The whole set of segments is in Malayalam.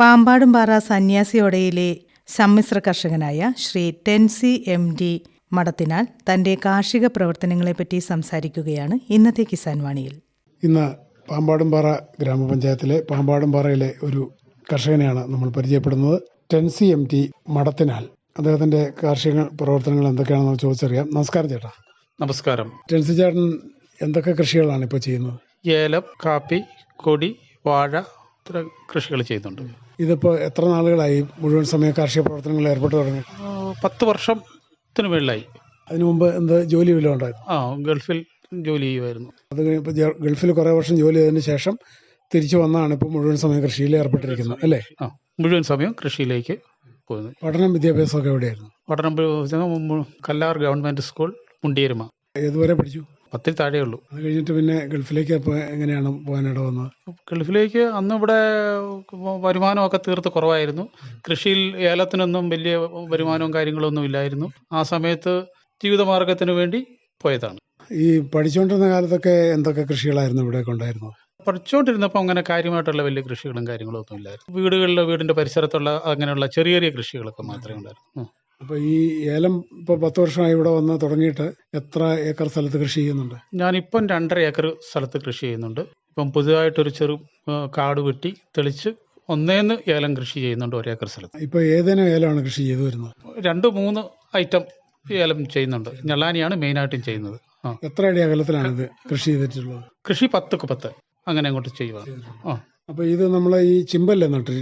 പാമ്പാടുംപാറ സന്യാസിയോടയിലെ സമ്മിശ്ര കർഷകനായ ശ്രീ ടെൻസി എം ഡി മഠത്തിനാൽ തന്റെ കാർഷിക പ്രവർത്തനങ്ങളെപ്പറ്റി സംസാരിക്കുകയാണ് ഇന്നത്തെ കിസാൻ വാണിയിൽ. ഇന്ന് പാമ്പാടുംപാറ ഗ്രാമപഞ്ചായത്തിലെ പാമ്പാടുംപാറയിലെ ഒരു കർഷകനെയാണ് നമ്മൾ പരിചയപ്പെടുന്നത്. ടെൻസി എം ടി മഠത്തിനാൽ അദ്ദേഹത്തിന്റെ കാർഷിക പ്രവർത്തനങ്ങൾ എന്തൊക്കെയാണെന്ന് ചോദിച്ചറിയാം. നമസ്കാരം ചേട്ടാ. നമസ്കാരം. ടെൻസി ചേട്ടൻ എന്തൊക്കെ കൃഷികളാണ് ഇപ്പോൾ ചെയ്യുന്നത്? ഏലം കാപ്പി കൊടി വാഴ ഇത്ര കൃഷികൾ ചെയ്യുന്നുണ്ട്. ഇതിപ്പോൾ എത്ര നാളുകളായി? മുഴുവൻ സമയ കാർഷിക പ്രവർത്തനങ്ങളിൽ ഏർപ്പെട്ടു തുടങ്ങി? പത്ത് വർഷത്തിന് മേളിലായി. അതിനു മുമ്പ് എന്ത് ജോലി വല്ലതും ഉണ്ടായിരുന്നു? ആ ഗൾഫിൽ ജോലി ചെയ്യുമായിരുന്നു അത് കഴിഞ്ഞപ്പോൾ ഗൾഫിൽ കുറേ വർഷം ജോലി ചെയ്തതിന് ശേഷം തിരിച്ചു വന്നാണ് ഇപ്പോൾ മുഴുവൻ സമയം കൃഷിയിൽ ഏർപ്പെട്ടിരിക്കുന്നത് അല്ലേ? ആ മുഴുവൻ സമയം കൃഷിയിലേക്ക് പോകുന്നു. പഠനം വിദ്യാഭ്യാസമൊക്കെ എവിടെയായിരുന്നു? പഠനം കല്ലാർ ഗവൺമെന്റ് സ്കൂൾ മുണ്ടിയരുമ ഏതുവരെ പഠിച്ചു? പത്തിൽ താഴെ ഉള്ളൂ. അത് കഴിഞ്ഞിട്ട് പിന്നെ ഗൾഫിലേക്ക് അപ്പോൾ എങ്ങനെയാണ് പോകാനിട വന്നത്? ഗൾഫിലേക്ക് അന്ന് ഇവിടെ വരുമാനമൊക്കെ തീർത്ത് കുറവായിരുന്നു. കൃഷിയിൽ ഏലത്തിനൊന്നും വലിയ വരുമാനവും കാര്യങ്ങളൊന്നും ഇല്ലായിരുന്നു. ആ സമയത്ത് ജീവിതമാർഗത്തിന് വേണ്ടി പോയതാണ്. ഈ പഠിച്ചുകൊണ്ടിരുന്ന കാലത്തൊക്കെ എന്തൊക്കെ കൃഷികളായിരുന്നു ഇവിടെ ഉണ്ടായിരുന്നത്? പഠിച്ചുകൊണ്ടിരുന്നപ്പോൾ അങ്ങനെ കാര്യമായിട്ടുള്ള വലിയ കൃഷികളും കാര്യങ്ങളും ഒന്നും ഇല്ലായിരുന്നു. വീടുകളിലെ വീടിന്റെ പരിസരത്തുള്ള അങ്ങനെയുള്ള ചെറിയ ചെറിയ കൃഷികളൊക്കെ മാത്രമേ ഉണ്ടായിരുന്നു. അപ്പോൾ ഈ ഏലം ഇപ്പോൾ പത്ത് വർഷമായി ഇവിടെ വന്ന് തുടങ്ങിയിട്ട് എത്ര ഏക്കർ സ്ഥലത്ത് കൃഷി ചെയ്യുന്നുണ്ട്? ഞാനിപ്പം രണ്ടര ഏക്കർ സ്ഥലത്ത് കൃഷി ചെയ്യുന്നുണ്ട്. ഇപ്പം പുതുതായിട്ടൊരു ചെറു കാട് വെട്ടി തെളിച്ച് ഒന്നേന്ന് ഏലം കൃഷി ചെയ്യുന്നുണ്ട് ഒരേക്കർ സ്ഥലത്ത്. ഇപ്പോൾ ഏതേനും ഏലമാണ് കൃഷി ചെയ്തു വരുന്നത്? രണ്ട് മൂന്ന് ഐറ്റം ഏലം ചെയ്യുന്നുണ്ട്. ഞെള്ളാനിയാണ് മെയിനായിട്ടും ചെയ്യുന്നത്. എത്ര അടി അകലത്തിലാണ് ഇത് കൃഷി ചെയ്തിട്ടുള്ളത്? കൃഷി പത്തുക്ക് പത്ത്. അങ്ങനെ അങ്ങോട്ട് ചെയ്യുക ആ. അപ്പോൾ ഇത് നമ്മൾ ഈ ചിമ്പല്ലേ നട്ടി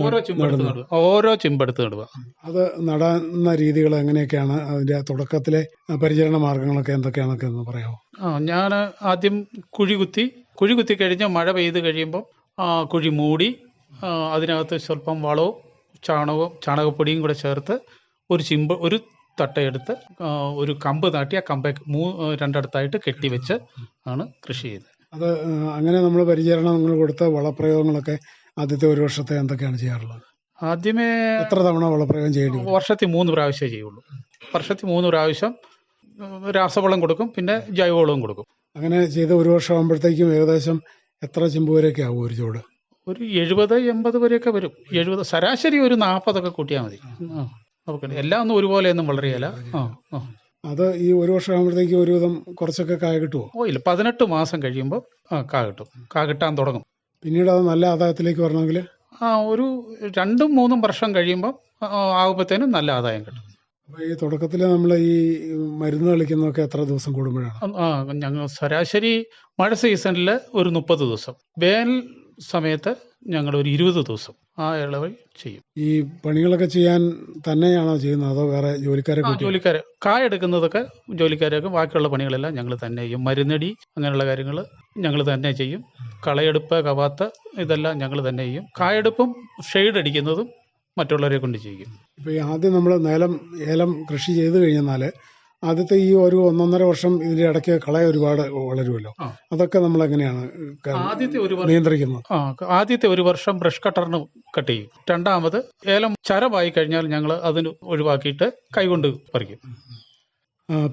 ഓരോ ചിമ്പെടുത്ത് നടുക. ഓരോ ചിമ്പെടുത്ത് നടുക. അത് നടന്ന രീതികൾ എങ്ങനെയൊക്കെയാണ് അതിന്റെ തുടക്കത്തിലെ പരിചരണ മാർഗങ്ങളൊക്കെ എന്തൊക്കെയാണൊക്കെ എന്ന് പറയാമോ? ആ ഞാൻ ആദ്യം കുഴി കുത്തി കുഴി കുത്തി കഴിഞ്ഞ് മഴ പെയ്ത് കഴിയുമ്പോൾ ആ, കുഴി മൂടി ആ, അതിനകത്ത് സ്വല്പം വളവും ചാണകവും ചാണകപ്പൊടിയും കൂടെ ചേർത്ത് ഒരു ചിമ്പ് ഒരു തട്ടയെടുത്ത് ആ, ഒരു കമ്പ് നാട്ടി ആ കമ്പ മൂ രണ്ടിടത്തായിട്ട് കെട്ടിവെച്ച് ആണ് കൃഷി ചെയ്യുന്നത് അത് അങ്ങനെ നമ്മൾ പരിചരണങ്ങൾ കൊടുത്ത വളപ്രയോഗങ്ങളൊക്കെ ആദ്യത്തെ ഒരു വർഷത്തെ എന്തൊക്കെയാണ് ചെയ്യാറുള്ളത്? ആദ്യമേ എത്ര തവണ വളപ്രയോഗം ചെയ്യേണ്ടി വരും? വർഷത്തിൽ മൂന്ന് പ്രാവശ്യമേ ചെയ്യുള്ളൂ. വർഷത്തിൽ മൂന്ന് പ്രാവശ്യം രാസവളം കൊടുക്കും പിന്നെ ജൈവവളവും കൊടുക്കും. അങ്ങനെ ചെയ്ത് ഒരു വർഷം ആകുമ്പോഴത്തേക്കും ഏകദേശം എത്ര ചെമ്പ് വരെയൊക്കെ ആവും ഒരു ചൂട്? ഒരു എഴുപത് എൺപത് വരെയൊക്കെ വരും. എഴുപത് ശരാശരി ഒരു നാൽപ്പതൊക്കെ കൂട്ടിയാൽ മതി. ആ ഓക്കെ എല്ലാം ഒന്നും ഒരുപോലെയൊന്നും വളരുകയില്ല. ആ ആ. അത് ഈ ഒരു വർഷം ആകുമ്പോഴത്തേക്ക് ഒരുവിധം കുറച്ചൊക്കെ കായ കിട്ടുമോ ഓ ഇല്ല. പതിനെട്ട് മാസം കഴിയുമ്പോൾ ആ കാ കിട്ടും. കാ കിട്ടാൻ തുടങ്ങും. പിന്നീട് അത് നല്ല ആദായത്തിലേക്ക് വരണമെങ്കിൽ? ആ ഒരു രണ്ടും മൂന്നും വർഷം കഴിയുമ്പോൾ ആകുമ്പോഴത്തേനും നല്ല ആദായം കിട്ടും. അപ്പോൾ ഈ തുടക്കത്തിൽ നമ്മൾ ഈ മരുന്ന് കളിക്കുന്നതൊക്കെ എത്ര ദിവസം കൂടുമ്പോഴാണ്? ആ ഞങ്ങൾ ശരാശരി മഴ സീസണിൽ ഒരു മുപ്പത് ദിവസം. വേനൽ സമയത്ത് ഞങ്ങൾ ഒരു ഇരുപത് ദിവസം ആ ഇളവ് ചെയ്യും. ഈ പണികളൊക്കെ ചെയ്യാൻ തന്നെയാണോ ചെയ്യുന്നത് അതോ വേറെ ജോലിക്കാരെ ജോലിക്കാരെ. കായ എടുക്കുന്നതൊക്കെ ജോലിക്കാരൊക്കെ ബാക്കിയുള്ള പണികളെല്ലാം ഞങ്ങൾ തന്നെ ചെയ്യും. മരുന്നടി അങ്ങനെയുള്ള കാര്യങ്ങൾ ഞങ്ങൾ തന്നെ ചെയ്യും. കളയെടുപ്പ് കവാത്ത് ഇതെല്ലാം ഞങ്ങൾ തന്നെ ചെയ്യും. കായെടുപ്പും ഷെയ്ഡ് അടിക്കുന്നതും മറ്റുള്ളവരെ കൊണ്ട് ചെയ്യും. ഇപ്പോൾ ആദ്യം നമ്മൾ നിലം ഏലം കൃഷി ചെയ്തു കഴിഞ്ഞാൽ ആദ്യത്തെ ഈ ഒരു ഒന്നൊന്നര വർഷം ഇതിന്റെ ഇടയ്ക്ക് കളയ ഒരുപാട് വളരുമല്ലോ. അതൊക്കെ നമ്മൾ എങ്ങനെയാണ് ആദ്യത്തെ ഒരു നിയന്ത്രിക്കുന്നത്? ആദ്യത്തെ ഒരു വർഷം ബ്രഷ് കട്ടറിന് കട്ട് ചെയ്യും. രണ്ടാമത് ഏലം ചരമായി കഴിഞ്ഞാൽ ഞങ്ങൾ അതിന് ഒഴിവാക്കിയിട്ട് കൈകൊണ്ട് പറിക്കും.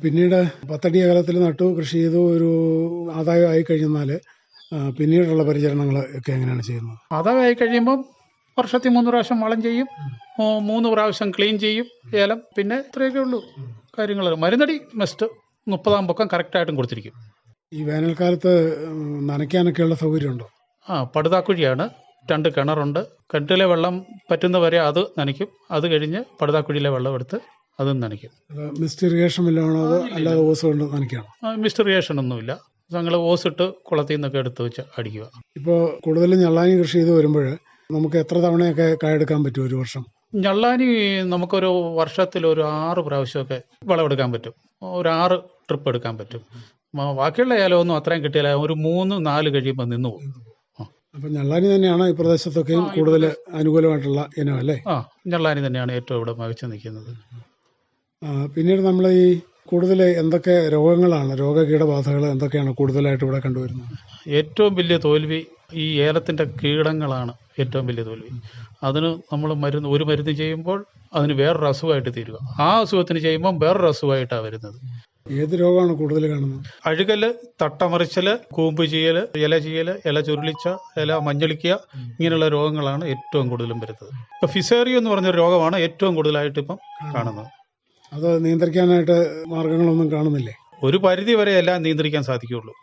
പിന്നീട് പത്തടി അകലത്തിൽ നട്ടു കൃഷി ചെയ്തു ഒരു ആദായം ആയി കഴിഞ്ഞാൽ പിന്നീടുള്ള പരിചരണങ്ങൾ ഒക്കെ എങ്ങനെയാണ് ചെയ്യുന്നത്? അതായി കഴിയുമ്പം വർഷത്തിൽ മൂന്ന് പ്രാവശ്യം വളം ചെയ്യും. മൂന്ന് പ്രാവശ്യം ക്ലീൻ ചെയ്യും ഏലം പിന്നെ ഇത്രയൊക്കെ ഉള്ളൂ. കാര്യങ്ങൾ മരുന്നടി മസ്റ്റ് മുപ്പതാം പൊക്കം കറക്റ്റായിട്ടും കൊടുത്തിരിക്കും. ഈ വേനൽക്കാലത്ത് നനയ്ക്കാനൊക്കെയുള്ള സൗകര്യമുണ്ടോ? ആ പടുതാക്കുഴിയാണ്. രണ്ട് കിണറുണ്ട്. കിണറ്റിലെ വെള്ളം പറ്റുന്ന വരെ അത് നനയ്ക്കും. അത് കഴിഞ്ഞ് പടുതാക്കുഴിയിലെ വെള്ളം എടുത്ത് അതും നനയ്ക്കും. അത് മിസ്റ്റ് ഇറിഗേഷൻ വല്ലതാണോ അല്ലാതെ ഓസ് കൊണ്ട് നനയ്ക്കുകയാണോ മിസ്റ്ററിയേഷൻ ഒന്നുമില്ല. ഞങ്ങൾ ഓസിട്ട് കുളത്തിൽ നിന്നൊക്കെ എടുത്ത് വെച്ച് അടിക്കുക. ഇപ്പോൾ കൂടുതലും ഞള്ളാനി കൃഷി ചെയ്ത് വരുമ്പോൾ നമുക്ക് എത്ര തവണയൊക്കെ കായെടുക്കാൻ പറ്റും ഒരു വർഷം? ഞള്ളാനി നമുക്കൊരു വർഷത്തിൽ ഒരു ആറ് പ്രാവശ്യമൊക്കെ വിളവെടുക്കാൻ പറ്റും. ഒരു ആറ് ട്രിപ്പ് എടുക്കാൻ പറ്റും. ബാക്കിയുള്ള ഏലമൊന്നും അത്രയും കിട്ടിയില്ല. ഒരു മൂന്ന് നാല് കഴിയുമ്പോൾ നിന്ന് പോകും. അപ്പൊ ഞള്ളാനി തന്നെയാണ് ഈ പ്രദേശത്തൊക്കെയും കൂടുതൽ അനുകൂലമായിട്ടുള്ള ഇനം അല്ലേ? ആ ഞള്ളാനി തന്നെയാണ് ഏറ്റവും ഇവിടെ മികച്ചു നിൽക്കുന്നത്. പിന്നീട് നമ്മൾ ഈ കൂടുതൽ എന്തൊക്കെ രോഗങ്ങളാണ് രോഗകീടബാധകൾ എന്തൊക്കെയാണ് കൂടുതലായിട്ട് ഇവിടെ കണ്ടുവരുന്നത്? ഏറ്റവും വലിയ തോൽവി ഈ ഏലത്തിന്റെ കീടങ്ങളാണ് ഏറ്റവും വലിയ തോൽവി. അതിന് നമ്മൾ മരുന്ന് ഒരു മരുന്ന് ചെയ്യുമ്പോൾ അതിന് വേറൊരു അസുഖമായിട്ട് തീരുക. ആ അസുഖത്തിന് ചെയ്യുമ്പോൾ വേറൊരു അസുഖമായിട്ടാണ് വരുന്നത്. ഏത് രോഗമാണ് കൂടുതൽ കാണുന്നത്? അഴുകൽ തട്ടമറിച്ചൽ കൂമ്പ് ചെയ്യൽ ഇല ചെയ്യൽ ഇല ചുരുളിച്ച ഇല മഞ്ഞളിക്കുക ഇങ്ങനെയുള്ള രോഗങ്ങളാണ് ഏറ്റവും കൂടുതലും വരുന്നത്. ഇപ്പൊ ഫിസേറിയ എന്ന് പറഞ്ഞ രോഗമാണ് ഏറ്റവും കൂടുതലായിട്ട് ഇപ്പം കാണുന്നത്. അത് നിയന്ത്രിക്കാനായിട്ട് മാർഗങ്ങളൊന്നും കാണുന്നില്ലേ? ഒരു പരിധി വരെ എല്ലാം നിയന്ത്രിക്കാൻ സാധിക്കുകയുള്ളൂ.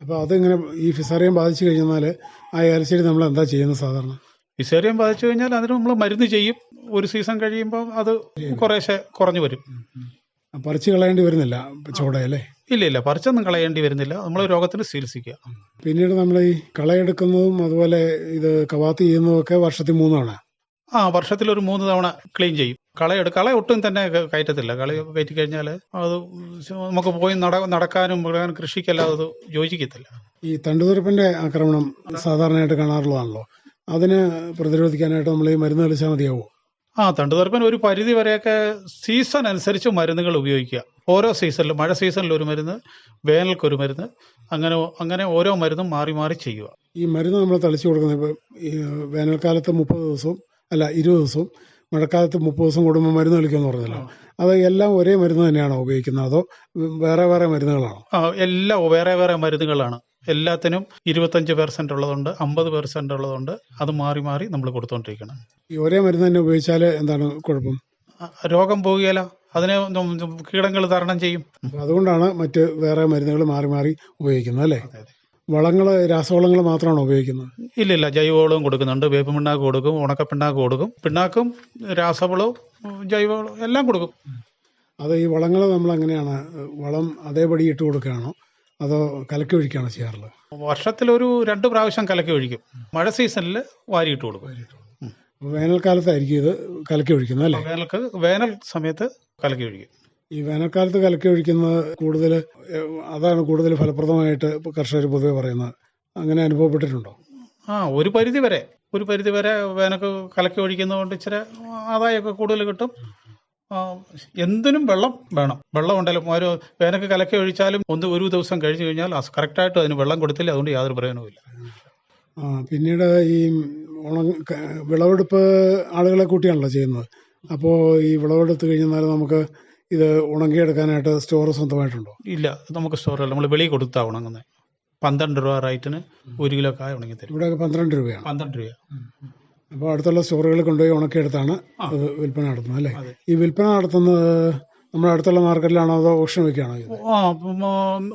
അപ്പോൾ അതിങ്ങനെ ഈ ഫിസറിയം ബാധിച്ചു കഴിഞ്ഞാൽ ആ ഏലച്ചെടി നമ്മൾ എന്താ ചെയ്യുന്നത് സാധാരണ? ഫിസേറിയം ബാധിച്ചു കഴിഞ്ഞാൽ അതിന് നമ്മൾ മരുന്ന് ചെയ്യും. ഒരു സീസൺ കഴിയുമ്പോൾ അത് കുറേശ്ശെ കുറഞ്ഞു വരും. പറിച്ചു കളയേണ്ടി വരുന്നില്ല ചോടയല്ലേ? ഇല്ല ഇല്ല. പറിച്ചൊന്നും കളയേണ്ടി വരുന്നില്ല. നമ്മൾ രോഗത്തിന് ചികിത്സിക്കുക. പിന്നീട് നമ്മൾ ഈ കളയെടുക്കുന്നതും അതുപോലെ ഇത് കവാത്ത് ചെയ്യുന്നതും ഒക്കെ വർഷത്തിൽ മൂന്നാണ്? ആ വർഷത്തിൽ ഒരു മൂന്ന് തവണ ക്ലീൻ ചെയ്യും. കളയെടു കള ഒട്ടും തന്നെ കയറ്റത്തില്ല. കളി കയറ്റി കഴിഞ്ഞാൽ അത് നമുക്ക് പോയി നട നടക്കാനും മുഴുവൻ കൃഷിക്കെല്ലാം അത് യോജിക്കത്തില്ല. ഈ തണ്ടുതുരപ്പിന്റെ ആക്രമണം സാധാരണയായിട്ട് കാണാറുള്ളതാണല്ലോ. അതിന് പ്രതിരോധിക്കാനായിട്ട് നമ്മൾ ഈ മരുന്ന് കളിച്ചാൽ മതിയാവോ? ആ തണ്ടുതുരപ്പൻ ഒരു പരിധി വരെയൊക്കെ സീസൺ അനുസരിച്ച് മരുന്നുകൾ ഉപയോഗിക്കുക. ഓരോ സീസണിലും മഴ സീസണിൽ ഒരു മരുന്ന് വേനൽക്കൊരു മരുന്ന് അങ്ങനെ അങ്ങനെ ഓരോ മരുന്നും മാറി മാറി ചെയ്യുക. ഈ മരുന്ന് നമ്മൾ തളിച്ചു കൊടുക്കുന്നത് ഇപ്പം ഈ വേനൽക്കാലത്ത് മുപ്പത് ദിവസവും അല്ല ഇരുപത് ദിവസവും മഴക്കാലത്ത് മുപ്പത് ദിവസം കൂടുമ്പോൾ മരുന്ന് കളിക്കുമെന്ന് പറഞ്ഞല്ലോ. അത് എല്ലാം ഒരേ മരുന്ന് തന്നെയാണോ ഉപയോഗിക്കുന്നത് അതോ വേറെ വേറെ മരുന്നുകളാണോ? എല്ലാം വേറെ വേറെ മരുന്നുകളാണ്. എല്ലാത്തിനും ഇരുപത്തഞ്ച് പെർസെന്റ് ഉള്ളതുണ്ട് അമ്പത് പെർസെന്റ് ഉള്ളതുണ്ട്. അത് മാറി മാറി നമ്മൾ കൊടുത്തുകൊണ്ടിരിക്കണം ഈ ഒരേ മരുന്ന് തന്നെ ഉപയോഗിച്ചാൽ എന്താണ് കുഴപ്പം? രോഗം പോകുകയല്ല അതിനെ കീടങ്ങൾ തരണം ചെയ്യും. അതുകൊണ്ടാണ് മറ്റ് വേറെ മരുന്നുകൾ മാറി മാറി ഉപയോഗിക്കുന്നത് അല്ലേ? വളങ്ങൾ രാസവളങ്ങൾ മാത്രമാണോ ഉപയോഗിക്കുന്നത്. ഇല്ല ഇല്ല. ജൈവവളവും കൊടുക്കുന്നുണ്ട്. വേപ്പ് പിണ്ണാക്ക് കൊടുക്കും ഉണക്ക പിണ്ണാക്ക് കൊടുക്കും. പിണ്ണാക്കും രാസവളവും ജൈവവളവും എല്ലാം കൊടുക്കും. അത് ഈ വളങ്ങൾ നമ്മൾ എങ്ങനെയാണ് വളം അതേപടി ഇട്ട് കൊടുക്കുകയാണോ അതോ കലക്കി ഒഴിക്കുകയാണോ ചെയ്യാറുള്ളത്? വർഷത്തിലൊരു രണ്ട് പ്രാവശ്യം കലക്കി ഒഴിക്കും. മഴ സീസണിൽ വാരിയിട്ട് കൊടുക്കും. വേനൽക്കാലത്തായിരിക്കും ഇത് കലക്കി ഒഴിക്കുന്നത് അല്ലേ? വേനൽക്ക് വേനൽ സമയത്ത് കലക്കി ഒഴിക്കും. ഈ വേനൽക്കാലത്ത് കലക്കി ഒഴിക്കുന്നത് കൂടുതൽ അതാണ് കൂടുതൽ ഫലപ്രദമായിട്ട് കർഷകർ പൊതുവെ പറയുന്നത്. അങ്ങനെ അനുഭവപ്പെട്ടിട്ടുണ്ടോ? ആ ഒരു പരിധി വരെ. ഒരു പരിധി വരെ വേനൽക്ക് കലക്കി ഒഴിക്കുന്നതുകൊണ്ട് ഇച്ചിരി ആദായമൊക്കെ കൂടുതൽ കിട്ടും. എന്തിനും വെള്ളം വേണം. വെള്ളം ഉണ്ടെങ്കിലും ഒരു വേനൽക്ക് കലക്കി ഒഴിച്ചാലും ഒന്ന് ഒരു ദിവസം കഴിഞ്ഞു കഴിഞ്ഞാൽ കറക്റ്റായിട്ട് അതിന് വെള്ളം കൊടുത്തില്ല. അതുകൊണ്ട് യാതൊരു പ്രയോജനവുമില്ല പിന്നീട് ഈ ഉണ വിളവെടുപ്പ് ആളുകളെ കൂട്ടിയാണല്ലോ ചെയ്യുന്നത്. അപ്പോൾ ഈ വിളവെടുത്ത് കഴിഞ്ഞാൽ നമുക്ക് ഇത് ഉണങ്ങിയെടുക്കാനായിട്ട് സ്റ്റോർ സ്വന്തമായിട്ടുണ്ടോ? ഇല്ല നമുക്ക് സ്റ്റോറല്ല നമ്മൾ വെളിയിൽ കൊടുത്താ ഉണങ്ങുന്നത് പന്ത്രണ്ട് രൂപ റേറ്റിന് ഒരു കിലോ കായ ഉണങ്ങി തരും ഇവിടെ പന്ത്രണ്ട് രൂപയാണ്. പന്ത്രണ്ട് രൂപ അപ്പോൾ അടുത്തുള്ള സ്റ്റോറുകളിൽ കൊണ്ടുപോയി ഉണക്കിയെടുത്താണ്. അത് വിൽപ്പന നടത്തുന്നത് അല്ലേ? ഈ വിൽപ്പന നടത്തുന്നത് നമ്മുടെ അടുത്തുള്ള മാർക്കറ്റിലാണോ അതോ ഓപ്ഷൻ വെക്കുകയാണോ ആ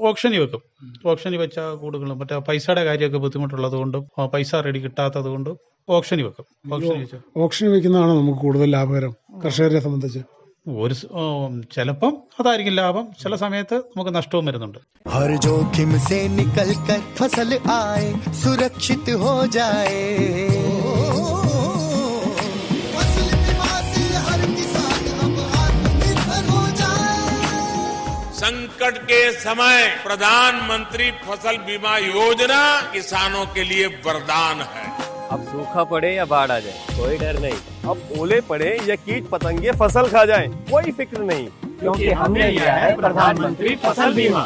ഓപ്ഷനിൽ വെക്കും. ഓപ്ഷനിൽ വെച്ചാൽ കൂടുതലും മറ്റേ പൈസയുടെ കാര്യമൊക്കെ ബുദ്ധിമുട്ടുള്ളത് കൊണ്ടും പൈസ റെഡി കിട്ടാത്തത് കൊണ്ടും ഓപ്ഷനിൽ വെക്കും. ഓപ്ഷനിൽ വെച്ചാൽ ഓപ്ഷനിൽ വെക്കുന്നതാണ് നമുക്ക് കൂടുതൽ ലാഭകരം കർഷകരെ സംബന്ധിച്ച്? ഒരു സ്- ആ, ചിലപ്പം അതായിരിക്കും ലാഭം ചില സമയത്ത് നമുക്ക് നഷ്ടവും വരുന്നുണ്ട് हर जोखिम से निकल कर फसल आए सुरक्षित हो जाए फसल बीमा से हर किसान अब आत्मनिर्भर हो जाए संकट के समय प्रधानमंत्री फसल बीमा योजना किसानों के लिए वरदान है अब सूखा पड़े या बाढ़ आ जाए कोई डर नहीं अब ओले पड़े या कीट पतंगे फ़सल खा जाए, कोई फ़िक्र नहीं। क्योंकि हमने लिया है प्रधानमंत्री फ़सल बीमा।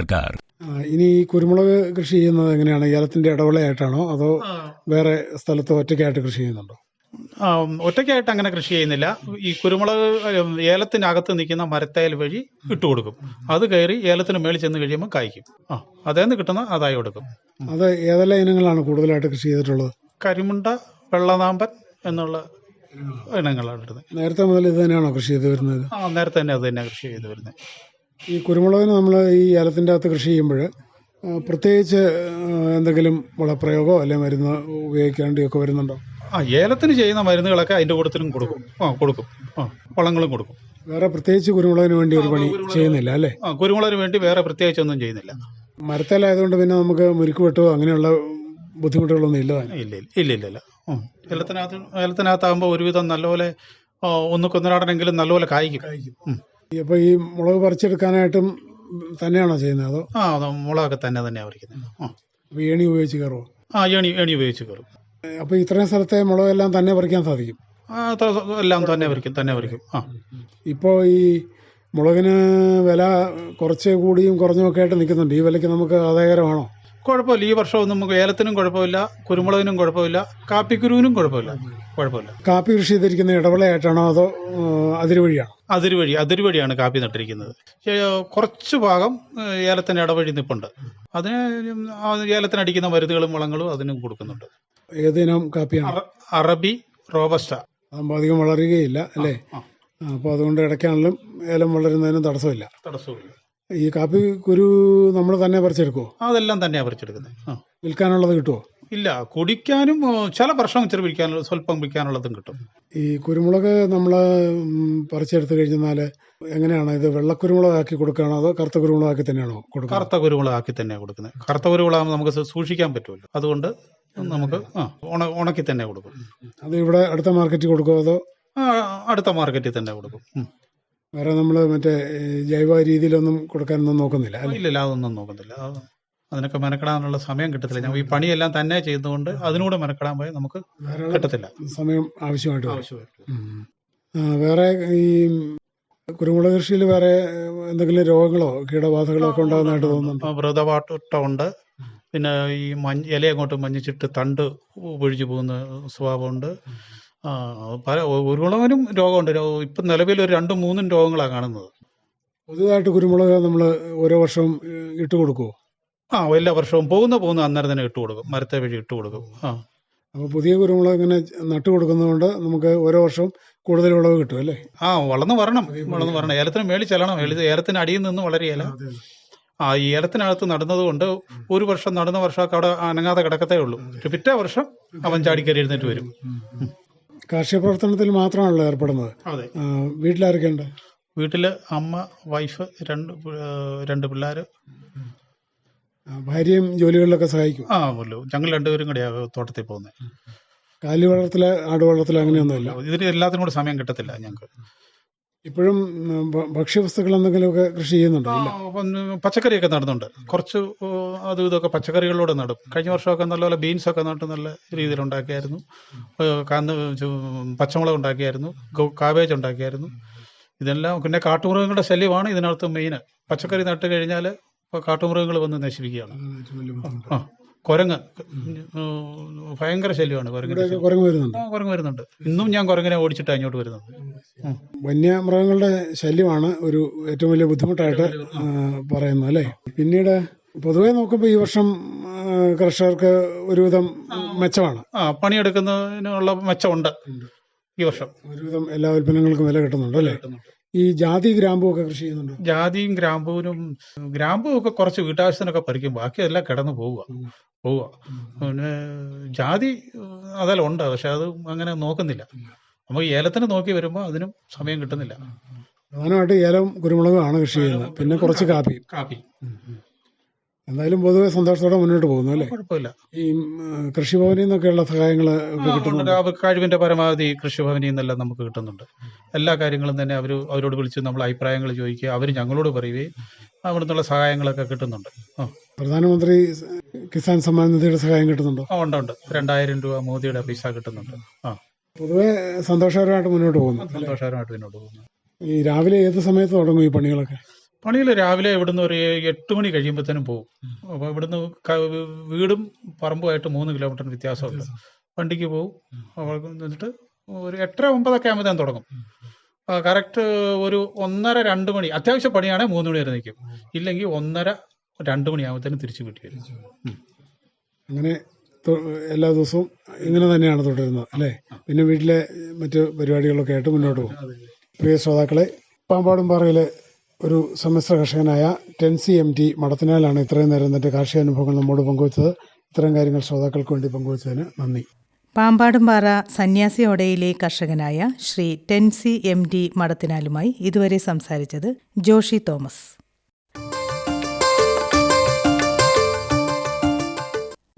സർക്കാർ. ഇനി ഈ കുരുമുളക് കൃഷി ചെയ്യുന്നത് എങ്ങനെയാണ്? ഏലത്തിന്റെ ഇടവിളയായിട്ടാണോ? അതോ വേറെ സ്ഥലത്ത് ഒറ്റയ്ക്കായിട്ട് കൃഷി ചെയ്യുന്നുണ്ടോ? ഒറ്റയ്ക്കായിട്ട് അങ്ങനെ കൃഷി ചെയ്യുന്നില്ല. ഈ കുരുമുളക് ഏലത്തിനകത്ത് നിൽക്കുന്ന മരത്തേൽ വഴി ഇട്ട് കൊടുക്കും. അത് കയറി ഏലത്തിന് മേളിൽ ചെന്ന് കഴിയുമ്പോൾ കായ്ക്കും. ആ അതേന്ന് കിട്ടുന്ന അതായി കൊടുക്കും അത് ഏതെല്ലാം ഇനങ്ങളാണ് കൂടുതലായിട്ട് കൃഷി ചെയ്തിട്ടുള്ളത്? കരിമുണ്ട വെള്ളനാമ്പൻ എന്നുള്ള ഇനങ്ങളാണ് നേരത്തെ മുതൽ ഇത് തന്നെയാണോ കൃഷി ചെയ്ത് വരുന്നത്? ആ നേരത്തെ തന്നെ അത് തന്നെയാണ് കൃഷി ചെയ്ത് വരുന്നത്. ഈ കുരുമുളകിന് നമ്മൾ ഈ ഏലത്തിന്റെ അകത്ത് കൃഷി ചെയ്യുമ്പോൾ പ്രത്യേകിച്ച് എന്തെങ്കിലും വളപ്രയോഗമോ അല്ലെങ്കിൽ മരുന്ന് ഉപയോഗിക്കേണ്ടിയൊക്കെ വരുന്നുണ്ടോ? ആ ഏലത്തിന് ചെയ്യുന്ന മരുന്നുകളൊക്കെ അതിന്റെ കൂട്ടത്തിലും കൊടുക്കും. ആ കൊടുക്കും. ആ വളങ്ങളും കൊടുക്കും. വേറെ പ്രത്യേകിച്ച് കുരുമുളകിന് വേണ്ടി ഒരു പണി ചെയ്യുന്നില്ല അല്ലേ? ആ കുരുമുളകിന് വേണ്ടി വേറെ പ്രത്യേകിച്ച് ഒന്നും ചെയ്യുന്നില്ല. മരത്തേലായതുകൊണ്ട് പിന്നെ നമുക്ക് മുരുക്ക് വെട്ടോ അങ്ങനെയുള്ള ബുദ്ധിമുട്ടുകളൊന്നും ഇല്ല ഇല്ല ഇല്ല ഇല്ല ഇല്ല. ഏലത്തിനകത്ത് ഏലത്തിനകത്താകുമ്പോൾ ഒരുവിധം നല്ലപോലെ ഒന്ന് ഒന്നുക്കൊന്നരാടനെങ്കിലും നല്ലപോലെ കായ്ക്കും. ഉം. അപ്പോൾ ഈ മുളക് പറിച്ചെടുക്കാനായിട്ടും തന്നെയാണോ ചെയ്യുന്നത് അതോ? ആ മുളകൊക്കെ തന്നെ തന്നെയാണ് പറിക്കുന്നത്. ആ. അപ്പോൾ ഏണി ഉപയോഗിച്ച് കയറുമോ ആ ഏണി ഏണി ഉപയോഗിച്ച് കയറും. അപ്പോൾ ഇത്രയും സ്ഥലത്തെ മുളകെല്ലാം തന്നെ പറിക്കാൻ സാധിക്കും? ആ എല്ലാം തന്നെ പറിക്കും തന്നെ പറിക്കും. ആ. ഇപ്പോൾ ഈ മുളകിന് വില കുറച്ച് കൂടിയും കുറഞ്ഞും ഒക്കെ ആയിട്ട് നിൽക്കുന്നുണ്ട്. ഈ വിലയ്ക്ക് നമുക്ക് ആദായകരമാണോ? കുഴപ്പമില്ല. ഈ വർഷവും നമുക്ക് ഏലത്തിനും കുഴപ്പമില്ല കുരുമുളകിനും കുഴപ്പമില്ല കാപ്പിക്കുരുവിനും കുഴപ്പമില്ല. കുഴപ്പമില്ല. കാപ്പി കൃഷി ചെയ്തിരിക്കുന്ന ഇടവിളയായിട്ടാണോ അതോ അതിരുവഴിയാണോ അതിരുവഴി അതിരുവഴിയാണ് വഴി അതിര് വഴിയാണ് കാപ്പി നട്ടിരിക്കുന്നത്. കുറച്ച് ഭാഗം ഏലത്തിന്റെ ഏലത്തിന് ഇടവഴി നിപ്പുണ്ട്. അതിന് ഏലത്തിനടിക്കുന്ന മരുന്നുകളും വളങ്ങളും അതിനും കൊടുക്കുന്നുണ്ട്. ഏതിനം കാപ്പിയാണ്? അറബി റോബസ്റ്റ. അതാകുമ്പോൾ അധികം വളരുകയില്ല അല്ലേ. അപ്പോൾ അതുകൊണ്ട് ഇടയ്ക്കാണെങ്കിലും ഏലം വളരുന്നതിനും തടസ്സമില്ല. തടസ്സമില്ല. ഈ കാപ്പി കുരു നമ്മൾ തന്നെ പറിച്ചെടുക്കുമോ അതെല്ലാം തന്നെയാണ് പറിച്ചെടുക്കുന്നത് ആ. വിൽക്കാനുള്ളത് കിട്ടുമോ ഇല്ല കുടിക്കാനും ചില വർഷം ഇച്ചിരി വിൽക്കാനുള്ള സ്വല്പം വിൽക്കാനുള്ളതും കിട്ടും. ഈ കുരുമുളക് നമ്മൾ പറിച്ചെടുത്ത് കഴിഞ്ഞാൽ എങ്ങനെയാണ് ഇത് വെള്ളക്കുരുമുളകാക്കി കൊടുക്കുകയാണോ അതോ കറുത്ത കുരുമുളകാക്കി തന്നെയാണോ കൊടുക്കുക കറുത്ത കുരുമുളകാക്കി തന്നെയാണ് കൊടുക്കുന്നത് കറുത്ത കുരുമുളകാകുമ്പോൾ നമുക്ക് സൂക്ഷിക്കാൻ പറ്റുമല്ലോ അതുകൊണ്ട് നമുക്ക് ആ ഉണ ഉണക്കി തന്നെ കൊടുക്കും. അത് ഇവിടെ അടുത്ത മാർക്കറ്റിൽ കൊടുക്കുമോ അതോ? അടുത്ത മാർക്കറ്റിൽ തന്നെ കൊടുക്കും. വേറെ നമ്മൾ മറ്റേ ജൈവ രീതിയിലൊന്നും കൊടുക്കാനൊന്നും നോക്കുന്നില്ല ഇല്ലില്ല അതൊന്നും നോക്കുന്നില്ല. അത് അതിനൊക്കെ മെനക്കെടാനുള്ള സമയം കിട്ടത്തില്ല. ഞാൻ ഈ പണിയെല്ലാം തന്നെ ചെയ്യുന്നതുകൊണ്ട് അതിനൂടെ മെനക്കെടാൻ പോയാൽ നമുക്ക് കിട്ടത്തില്ല. സമയം ആവശ്യമായിട്ട് വേറെ ഈ കുരുമുളക് കൃഷിയിൽ വേറെ എന്തെങ്കിലും രോഗങ്ങളോ കീടബാധകളോ ഒക്കെ ഉണ്ടാകുന്നതായിട്ട് തോന്നുന്നുണ്ടോ? വ്രതപാട്ടമുണ്ട് പിന്നെ ഈ മഞ്ഞ് ഇല അങ്ങോട്ട് മഞ്ഞിച്ചിട്ട് തണ്ട് ഒഴിച്ചു പോകുന്ന സ്വഭാവമുണ്ട്. ആ, പല ഒരുവളവനും രോഗമുണ്ട്. ഇപ്പം നിലവിൽ ഒരു രണ്ടും മൂന്നും രോഗങ്ങളാണ് കാണുന്നത്. പുതുതായിട്ട് കുരുമുളക് നമ്മൾ ഓരോ വർഷവും ഇട്ട് കൊടുക്കുമോ ആ എല്ലാ വർഷവും പോകുന്ന പോകുന്ന അന്നേരം തന്നെ ഇട്ട് കൊടുക്കും. മരത്തെ വഴി ഇട്ട് കൊടുക്കും. ആ. അപ്പോൾ പുതിയ കുരുമുളക് ഇങ്ങനെ നട്ടു കൊടുക്കുന്നതുകൊണ്ട് നമുക്ക് ഓരോ വർഷവും കൂടുതൽ വിളവ് കിട്ടും അല്ലേ? ആ വളർന്ന് വരണം. വളർന്ന് വരണം. ഏലത്തിന് മേളിൽ ചെല്ലണം. ഏല- ഏലത്തിന് അടിയിൽ നിന്ന് വളരെയല്ല ആ ഈ ഏലത്തിനകത്ത് നടുന്നത് കൊണ്ട് ഒരു വർഷം നടുന്ന വർഷമൊക്കെ അവിടെ അനങ്ങാതെ കിടക്കത്തേ ഉള്ളൂ. പിറ്റേ വർഷം അവൻ ചാടിക്കറി എഴുന്നേറ്റ് വരും. കാർഷിക പ്രവർത്തനത്തിൽ മാത്രമാണല്ലോ ഏർപ്പെടുന്നത്. അതെ. വീട്ടിലാരൊക്കെയുണ്ട്? വീട്ടിലാരൊക്കെ വീട്ടിൽ അമ്മ വൈഫ് രണ്ട് രണ്ട് പിള്ളേർ ഭാര്യയും ജോലികളിലൊക്കെ സഹായിക്കും. ആ ഉള്ളൂ ഞങ്ങൾ രണ്ടുപേരും കൂടിയാണ് തോട്ടത്തിൽ പോകുന്നത് കാലി വളർത്തൽ ആട് വളർത്തൽ അങ്ങനെയൊന്നുമില്ല. ഇതിന് എല്ലാത്തിനും കൂടെ സമയം കിട്ടത്തില്ല ഞങ്ങൾക്ക് ഇപ്പോഴും ഭക്ഷ്യവസ്തുക്കൾ എന്തെങ്കിലുമൊക്കെ കൃഷി ചെയ്യുന്നുണ്ട്? പച്ചക്കറിയൊക്കെ നടന്നുണ്ട്. കുറച്ച് അതും ഇതൊക്കെ പച്ചക്കറികളിലൂടെ നടും. കഴിഞ്ഞ വർഷമൊക്കെ നല്ലപോലെ ബീൻസ് ഒക്കെ നട്ട് നല്ല രീതിയിൽ ഉണ്ടാക്കിയായിരുന്നു കാന്ന് പച്ചമുളക് ഉണ്ടാക്കിയായിരുന്നു. കാബേജ് ഉണ്ടാക്കിയായിരുന്നു. ഇതെല്ലാം പിന്നെ കാട്ടുമൃഗങ്ങളുടെ ശല്യമാണ് ഇതിനകത്ത് മെയിൻ പച്ചക്കറി നട്ട് കഴിഞ്ഞാൽ കാട്ടുമൃഗങ്ങൾ വന്ന് നശിപ്പിക്കുകയാണ്. ആ കുരങ്ങ്. ഭയങ്കര ശല്യമാണ് കുരങ്ങ് വരുന്നുണ്ട്. കുരങ്ങ് വരുന്നുണ്ട്. ഇന്നും ഞാൻ കുരങ്ങിനെ ഓടിച്ചിട്ട് അങ്ങോട്ട് വരുന്നത്. വന്യമൃഗങ്ങളുടെ ശല്യമാണ് ഒരു ഏറ്റവും വലിയ ബുദ്ധിമുട്ടായിട്ട് പറയുന്നു പറയുന്നത് അല്ലേ? പിന്നീട് പൊതുവെ നോക്കുമ്പോൾ ഈ വർഷം കർഷകർക്ക് ഒരുവിധം മെച്ചമാണ്. ആ പണിയെടുക്കുന്നതിനുള്ള മെച്ചമുണ്ട് ഈ വർഷം. ഒരുവിധം എല്ലാ ഉൽപ്പന്നങ്ങൾക്കും വില കിട്ടുന്നുണ്ട് അല്ലേ? ഈ ജാതി ഗ്രാമ്പു ഒക്കെ കൃഷി ചെയ്യുന്നുണ്ട്? ജാതിയും ഗ്രാമ്പൂവിനും ഗ്രാമ്പും ഒക്കെ കുറച്ച് വീട്ടാവശ്യത്തിനൊക്കെ പറിക്കും. ബാക്കിയെല്ലാം കിടന്നു പോവുക. പോവുക പിന്നെ ജാതി അതെല്ലാം ഉണ്ട്. പക്ഷെ അത് അങ്ങനെ നോക്കുന്നില്ല. നമുക്ക് ഏലത്തിന് നോക്കി വരുമ്പോൾ അതിനും സമയം കിട്ടുന്നില്ല. പ്രധാനമായിട്ട് ഏലം കുരുമുളകും ആണ് കൃഷി ചെയ്യുന്നത്. പിന്നെ കുറച്ച് കാപ്പി. കാപ്പി. എന്തായാലും പൊതുവെ സന്തോഷത്തോടെ മുന്നോട്ട് പോകുന്നു അല്ലേ? കുഴപ്പമില്ല. ഈ കൃഷിഭവനിൽ നിന്നൊക്കെയുള്ള സഹായങ്ങൾ കഴിവിന്റെ പരമാവധി കൃഷിഭവനിൽ നിന്നെല്ലാം നമുക്ക് കിട്ടുന്നുണ്ട്. എല്ലാ കാര്യങ്ങളും തന്നെ അവർ അവരോട് വിളിച്ച് നമ്മൾ അഭിപ്രായങ്ങൾ ചോദിക്കുക. അവർ ഞങ്ങളോട് പറയുകയും അവിടെ നിന്നുള്ള സഹായങ്ങളൊക്കെ കിട്ടുന്നുണ്ട്. ആ. പ്രധാനമന്ത്രി കിസാൻ സമ്മാൻ നിധിയുടെ സഹായം കിട്ടുന്നുണ്ടോ? ആ, ഉണ്ട് ഉണ്ട്. രണ്ടായിരം രൂപ മോദിയുടെ പൈസ കിട്ടുന്നുണ്ട്. ആ. പൊതുവെ സന്തോഷകരമായിട്ട് മുന്നോട്ട് പോകുന്നു. സന്തോഷകരമായിട്ട് മുന്നോട്ട് പോകുന്നു. ഈ രാവിലെ ഏത് സമയത്ത് തുടങ്ങും ഈ പണികളൊക്കെ? പണികൾ രാവിലെ ഇവിടുന്ന് ഒരു എട്ട് മണി കഴിയുമ്പോഴത്തേനും പോകും. അപ്പോൾ ഇവിടുന്ന് വീടും പറമ്പുമായിട്ട് മൂന്ന് കിലോമീറ്റർ വ്യത്യാസമുണ്ട്. വണ്ടിക്ക് പോകും. അവർക്ക് നിന്നിട്ട് ഒരു എട്ടര ഒമ്പതൊക്കെ ആകുമ്പോഴത്തേനും തുടങ്ങും. കറക്റ്റ് ഒരു ഒന്നര രണ്ട് മണി. അത്യാവശ്യം പണിയാണെങ്കിൽ മൂന്ന് മണി വരെ നിൽക്കും. ഇല്ലെങ്കിൽ ഒന്നര രണ്ട് മണിയാകുമ്പോഴത്തേനും തിരിച്ചു വീട്ടിൽ വരും. അങ്ങനെ എല്ലാ ദിവസവും ഇങ്ങനെ തന്നെയാണ് തുടരുന്നത് അല്ലേ? പിന്നെ വീട്ടിലെ മറ്റു പരിപാടികളൊക്കെ ആയിട്ട് മുന്നോട്ട് പോകും. പ്രിയ ശ്രോതാക്കളെ പാമ്പാടും പാറയിലെ ഒരു സമ്മിശ്ര കർഷകനായ ടെൻസി എം ടി മടത്തിനാലാണ് ഇത്രയും നേരം തന്റെ കാർഷിക അനുഭവങ്ങൾ നമ്മോട് പങ്കുവച്ചത്. ഇത്തരം കാര്യങ്ങൾ ശ്രോതാക്കൾക്ക് വേണ്ടി പങ്കുവച്ചതിന് നന്ദി. പാമ്പാടുംപാറ സന്യാസി ഓടയിലെ കർഷകനായ ശ്രീ ടെൻസി എം ഡി മടത്തിനാലുമായി ഇതുവരെ സംസാരിച്ചത് ജോഷി തോമസ്.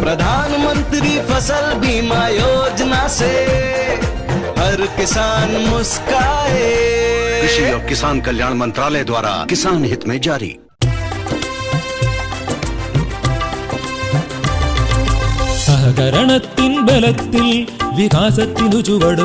प्रधानमंत्री फसल बीमा योजना से हर किसान मुस्काए कृषि और किसान कल्याण मंत्रालय द्वारा किसान हित में जारी സഹകരണത്തിൻ ബലത്തിൽ വികാസത്തിനു ചുവട്